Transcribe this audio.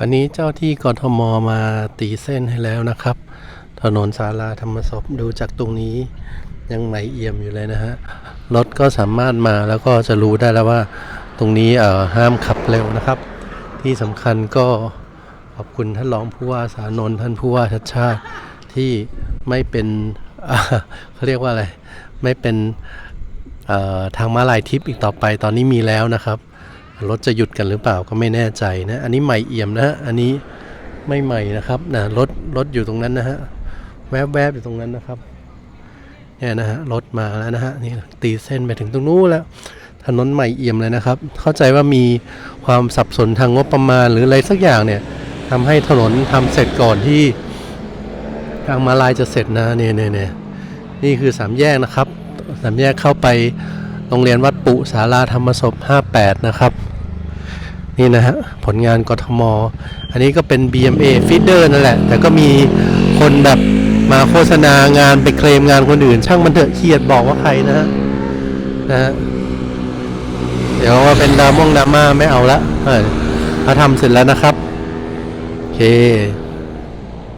อันนี้เจ้าที่กทมมาตีเส้นให้แล้วนะครับ ถนนสาราธรรมศพดูจากตรงนี้ยังไหมเอี่ยมอยู่เลยนะฮะ รถก็สามารถมาแล้วก็จะรู้ได้แล้วว่า ตรงนี้เอ่อห้ามขับเร็วนะครับ ที่สำคัญก็ขอบคุณท่านรองผู้ว่าสานนท์ท่านผู้ว่าชัดชาติที่ไม่เป็นเขาเรียกว่าอะไร ไม่เป็นทางม้าลายทิพย์อีกต่อไปตอนนี้มีแล้วนะครับ รถจะหยุดกันหรือเปล่าก็ไม่แน่ใจนะอันนี้ใหม่เอี่ยมนะฮะอันนี้ไม่ใหม่นะครับนะรถรถอยู่ตรงนั้นนะฮะแวบแวบอยู่ตรงนั้นนะครับเนี่ยนะฮะรถมาแล้วนะฮะนี่ตีเส้นไปถึงตรงนู้นแล้ว ถนนใหม่เอี่ยมเลยนะครับ เข้าใจว่ามีความสับสนทางงบประมาณหรืออะไรสักอย่างเนี่ยทำให้ถนนทำเสร็จก่อนที่ทางมาลายจะเสร็จนะเนี่ยเนี่ยเนี่ยนี่คือสามแยกนะครับสามแยกเข้าไป โรงเรียนวัดปุสาราธรรมศพ 58 นะครับ นี่นะฮะ ผลงานกทม อันนี้ก็เป็น BMA feeder นั่นแหละ แต่ก็มีคนแบบมาโฆษณางานไปเคลมงานคนอื่น ช่างมันเถอะเขียดบอกว่าใครนะฮะนะฮะเดี๋ยวว่าเป็นดาม่งดาม่าไม่เอาละเออเขาทำเสร็จแล้วนะครับ โอเค